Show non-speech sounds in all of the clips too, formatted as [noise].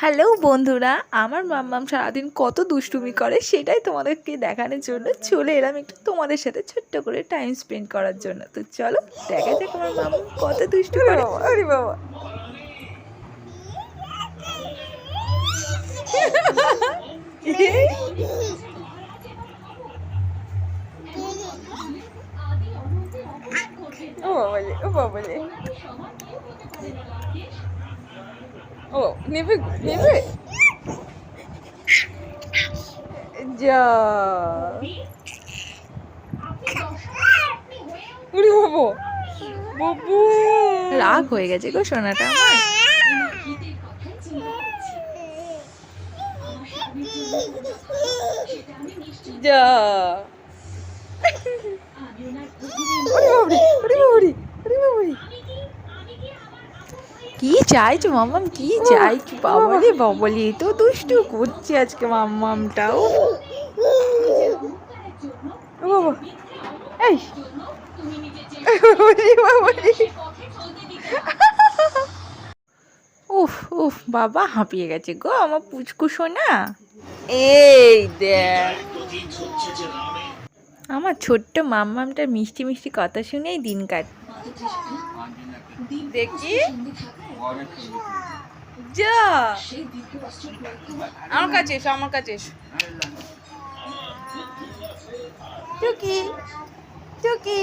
Hello বন্ধুরা, আমার মাম্মাম সারাদিন কত দুষ্টুমি করে সেটাই তোমাদেরকে দেখানোর জন্য চলে এলাম একটু তোমাদের সাথে ছোট্ট করে টাইম স্পেন্ড করার জন্য। তো চলো, দেখা যাক আমার মাম্মাম কত দুষ্টু করে। আরে বাবা। ও বাবালে ও বাবালে ও নেবে নেবে? যা। উড়ি বাবু। বাবু। রাগ হয়ে গেছে গো সোনাটা আমার। যা [laughs] ওরে বাবরে ওরে বাবরে ওরে বাবরে কি চাইছো মাম্মাম? কি চাইছো? বাবারে বাবালে তো দুষ্টু করছে আজকে মাম্মামটাও ও। বাবা এই। উফ উফ বাবা হাঁপিয়ে গেছে গো আমার পুচকু সোনা। এই দেখ আমার ছোট্ট মাম্মামটার মিষ্টি মিষ্টি কথা শুনেই দিন কাট দেখি। যা। আমার কাছে এসো, আমার কাছে এসো। টুকি টুকি।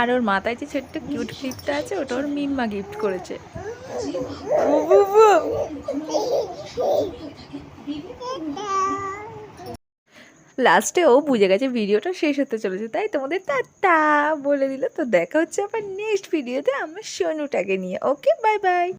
আর ওর মাথায় যে ছোট্ট কিউট ক্লিপটা আছে, ওটা ওর মিম্মা গিফট করেছে। লাস্টে ও বুঝে গেছে ভিডিওটা শেষ হতে চলেছে, তাই তোমাদের টাটা বলে দিল। তো দেখা হচ্ছে আবার নেক্সট ভিডিওতে আমার সোনুটাকে নিয়ে। Okay bye bye